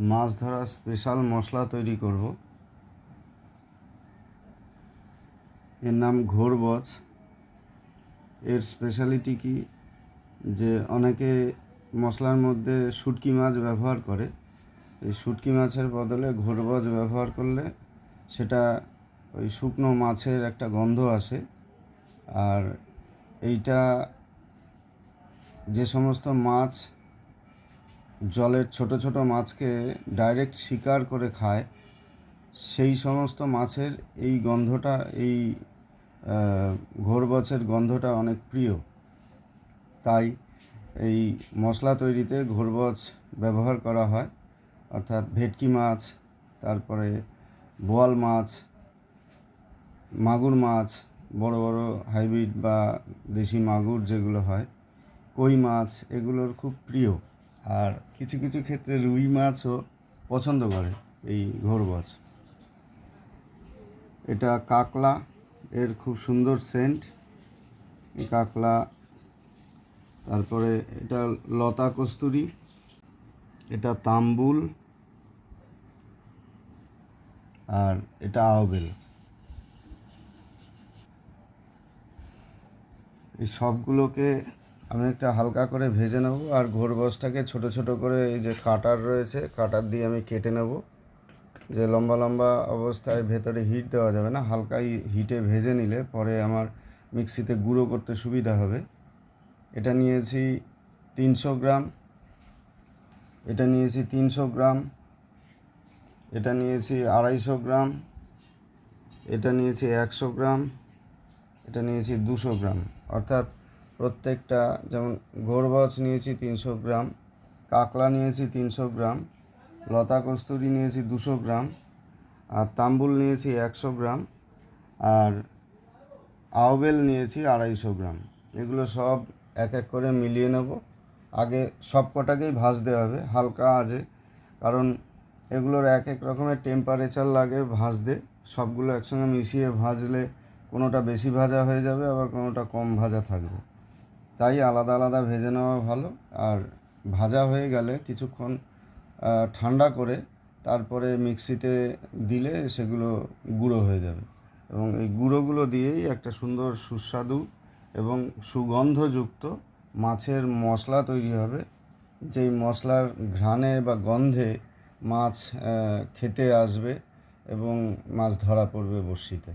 মাছ ধরার স্পেশাল মশলা তৈরি করব। এর নাম ঘোরবচ এর স্পেশালিটি কি? যে অনেকে মশলার মধ্যে শুটকি মাছ ব্যবহার করে। এই শুটকি মাছের বদলে ঘোরবচ ব্যবহার করলে সেটা ওই শুকনো মাছের একটা গন্ধ আসে। আর এইটা যে সমস্ত মাছ জলের ছোট ছোট মাছকে ডাইরেক্ট শিকার করে খায়। সেই সমস্ত মাছের এই গন্ধটা, এই ঘোরবচের গন্ধটা অনেক প্রিয়। তাই এই মশলা তৈরিতে ঘোরবচ ব্যবহার করা হয়। অর্থাৎ ভেটকি মাছ, তারপরে বোয়াল মাছ, মাগুর মাছ, বড় বড় হাইব্রিড বা দেশি মাগুর যেগুলো হয়, কই মাছ, এগুলোর খুব প্রিয়। আর কিছু কিছু ক্ষেত্রে রুই মাছও পছন্দ করে এই ঘোরবচ এটা কাকলা, এর খুব সুন্দর সেন্ট এই কাকলা, তারপরে এটা লতা কস্তুরি, এটা তাম্বুল, আর এটা আওবেল। এই সবগুলোকে আমি একটা হালকা করে ভেজে নেব আর ঘোরবসটাকে ছোট ছোট করে এই যে কাটার রয়েছে, কাটার দিয়ে আমি কেটে নেব। যে লম্বা লম্বা অবস্থায় ভেতরে হিট দেওয়া যাবে না, হালকাই হিটে ভেজে নিলে পরে আমার মিক্সিতে গুঁড়ো করতে সুবিধা হবে। এটা নিয়েছি তিনশো গ্রাম, এটা নিয়েছি তিনশো গ্রাম, এটা নিয়েছি আড়াইশো গ্রাম, এটা নিয়েছি একশো গ্রাম, এটা নিয়েছি দুশো গ্রাম। অর্থাৎ প্রত্যেকটা, যেমন গোরবাজ নিয়েছি তিনশো গ্রাম, কাকলা নিয়েছি তিনশো গ্রাম, লতা কস্তুরি নিয়েছি দুশো গ্রাম, আর তাম্বুল নিয়েছি একশো গ্রাম, আর আওবেল নিয়েছি আড়াইশো গ্রাম। এগুলো সব এক এক করে মিলিয়ে নেব। আগে সব কটাকেই ভাজতে হবে, হালকা আজে, কারণ এগুলোর এক এক রকমের টেম্পারেচার লাগে ভাজতে। সবগুলো একসঙ্গে মিশিয়ে ভাজলে কোনোটা বেশি ভাজা হয়ে যাবে, আবার কোনোটা কম ভাজা থাকবে। তাই আলাদা আলাদা ভেজে নেওয়া ভালো। আর ভাজা হয়ে গেলে কিছুক্ষণ ঠান্ডা করে তারপরে মিক্সিতে দিলে সেগুলো গুঁড়ো হয়ে যাবে। এবং এই গুঁড়োগুলো দিয়েই একটা সুন্দর সুস্বাদু এবং সুগন্ধযুক্ত মাছের মশলা তৈরি হবে। যেই মশলার ঘ্রাণে বা গন্ধে মাছ খেতে আসবে এবং মাছ ধরা পড়বে বড়শিতে।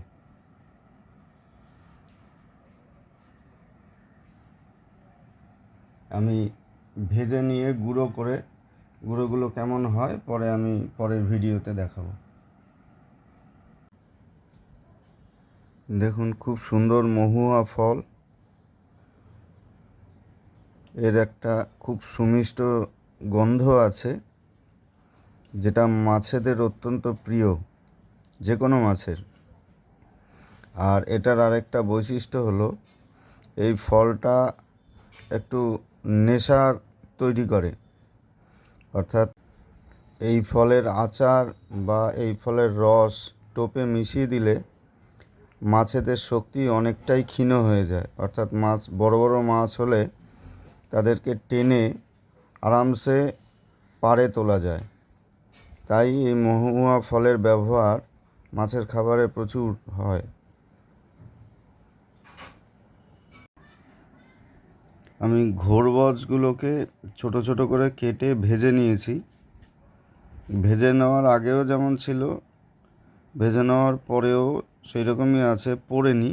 আমি ভেজে নিয়ে গুঁড়ো করে, গুঁড়োগুলো কেমন হয় পরে আমি পরের ভিডিওতে দেখাবো। দেখুন খুব সুন্দর মহুয়া ফল। এর একটা খুব সুমিষ্ট গন্ধ আছে, যেটা মাছেদের অত্যন্ত প্রিয় যে কোনো মাছের। আর এটার আরেকটা বৈশিষ্ট্য হলো, এই ফলটা একটু নেশা তৈরি করে। অর্থাৎ এই ফলের আচার বা এই ফলের রস টোপে মিশিয়ে দিলে মাছেদের শক্তি অনেকটাই ক্ষীণ হয়ে যায়। অর্থাৎ মাছ, বড় বড় মাছ হলে তাদেরকে টেনে আরামসে পাড়ে তোলা যায়। তাই এই মহুয়া ফলের ব্যবহার মাছের খাবারে প্রচুর হয়। আমি ঘোরবজগুলোকে ছোট ছোট করে কেটে ভেজে নিয়েছি। ভেজে নেওয়ার আগেও যেমন ছিল, ভেজে নেওয়ার পরেও সেই রকমই আছে পড়েনি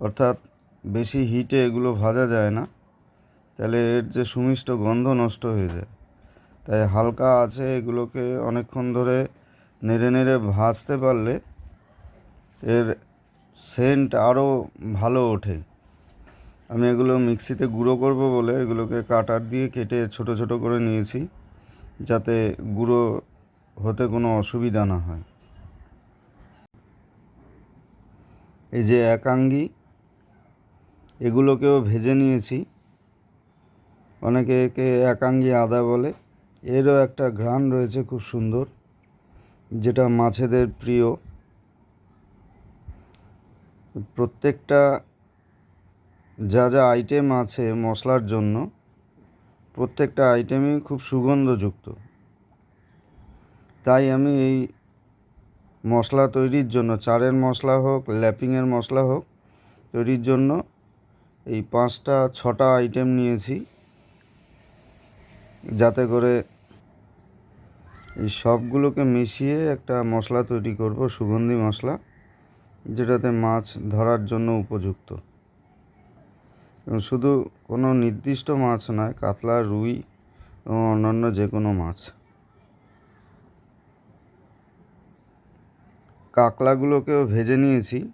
অর্থাৎ বেশি হিটে এগুলো ভাজা যায় না, তাহলে এর যে সুমিষ্ট গন্ধ নষ্ট হয়ে যায়। তাই হালকা আছে এগুলোকে অনেকক্ষণ ধরে নেড়ে নেড়ে ভাজতে পারলে এর সেন্ট আরও ভালো ওঠে। আমি এগুলো মিক্সিতে গুঁড়ো করব বলে এগুলোকে কাটার দিয়ে কেটে ছোট ছোট করে নিয়েছি, যাতে গুঁড়ো হতে কোনো অসুবিধা না হয়। এই যে একাঙ্গি এগুলোকেও ভেজে নিয়েছি। অনেকে একে একাঙ্গি আদা বলে, এরও একটা ঘ্রাণ রয়েছে খুব সুন্দর, যেটা মাছেদের প্রিয়। প্রত্যেকটা যা যা আইটেম আছে মশলার জন্য, প্রত্যেকটা আইটেমই খুব সুগন্ধযুক্ত। তাই আমি এই মশলা তৈরির জন্য, চারের মশলা হোক, ল্যাপিংয়ের মশলা হোক, তৈরির জন্য এই পাঁচটা, ছটা আইটেম নিয়েছি। যাতে করে এই সবগুলোকে মিশিয়ে একটা মশলা তৈরি করব, সুগন্ধি মশলা, যেটাতে মাছ ধরার জন্য উপযুক্ত। শুধু কোনো নির্দিষ্ট মাছ নয়, কাতলা, রুই এবং অন্যান্য যে কোনো মাছ। কাকলাগুলোকেও ভেজে নিয়েছি।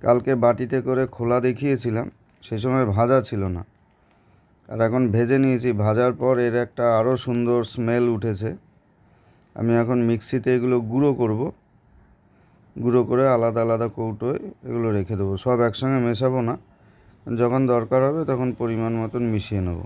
কালকে বাটিতে করে খোলা দেখিয়েছিলাম, সে সময় ভাজা ছিল না। আর এখন ভেজে নিয়েছি, ভাজার পর এর একটা আরও সুন্দর স্মেল উঠেছে। আমি এখন মিক্সিতে এগুলো গুঁড়ো করব। গুঁড়ো করে আলাদা আলাদা কৌটোয় এগুলো রেখে দেবো। সব একসঙ্গে মেশাবো না। যখন দরকার হবে তখন পরিমাণ মতন মিশিয়ে নেব।